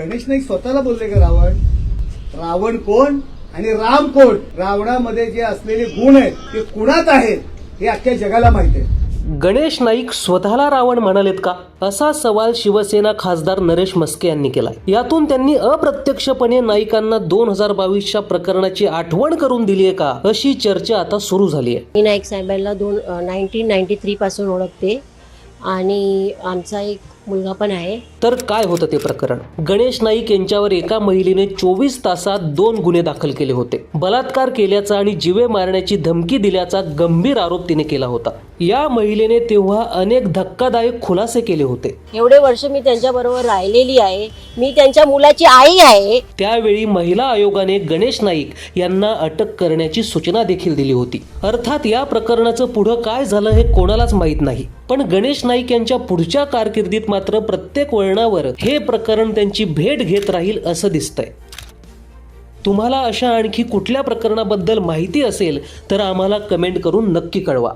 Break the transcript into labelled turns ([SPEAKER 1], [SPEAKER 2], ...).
[SPEAKER 1] गणेश नाईक स्वतःला बोलले का रावण? रावण कोण आणि राम कोण? रावणामध्ये जे असलेले गुण आहेत ते कुणात आहेत हे अख्ख्या जगाला माहिती आहे.
[SPEAKER 2] गणेश नाईक स्वतःला रावण म्हणालेत का? असा सवाल शिवसेना खासदार नरेश मस्के यांनी केलाय. यातून त्यांनी अप्रत्यक्षपणे नाईकांना दोन हजार बावीसच्या प्रकरणाची आठवण करून दिली आहे का? अशी चर्चा आता सुरू झाली आहे
[SPEAKER 3] मी नाईक साहेबांना दोन नाईन्टीन नाईन्टी थ्रीपासून ओळखते. आणि आमचा एक मुलगा पण आहे.
[SPEAKER 2] तर काय होतं ते प्रकरण? गणेश नाईक यांच्यावर एका महिलेने चोवीस तासात दोन गुन्हे दाखल केले होते. बलात्कार केल्याचा आणि जीवे मारण्याची धमकी दिल्याचा गंभीर आरोप तिने केला होता. या महिलेने तेव्हा अनेक धक्कादायक खुलासे केले होते.
[SPEAKER 3] एवढे वर्ष मी त्यांच्याबरोबर राहिलेली आहे. मी त्यांच्या मुलाची आई आहे.
[SPEAKER 2] त्यावेळी महिला आयोगाने गणेश नाईक यांना अटक करण्याची सूचना देखील दिली होती. अर्थात या प्रकरणाचं पुढं काय झालं हे कोणालाच माहीत नाही. पण गणेश नाईक यांच्या पुढच्या कारकिर्दीत मात्र प्रत्येक वळणावर हे प्रकरण त्यांची भेट घेत राहील असं दिसतंय. तुम्हाला अशा आणखी कुठल्या प्रकरणाबद्दल माहिती असेल तर आम्हाला कमेंट करून नक्की कळवा.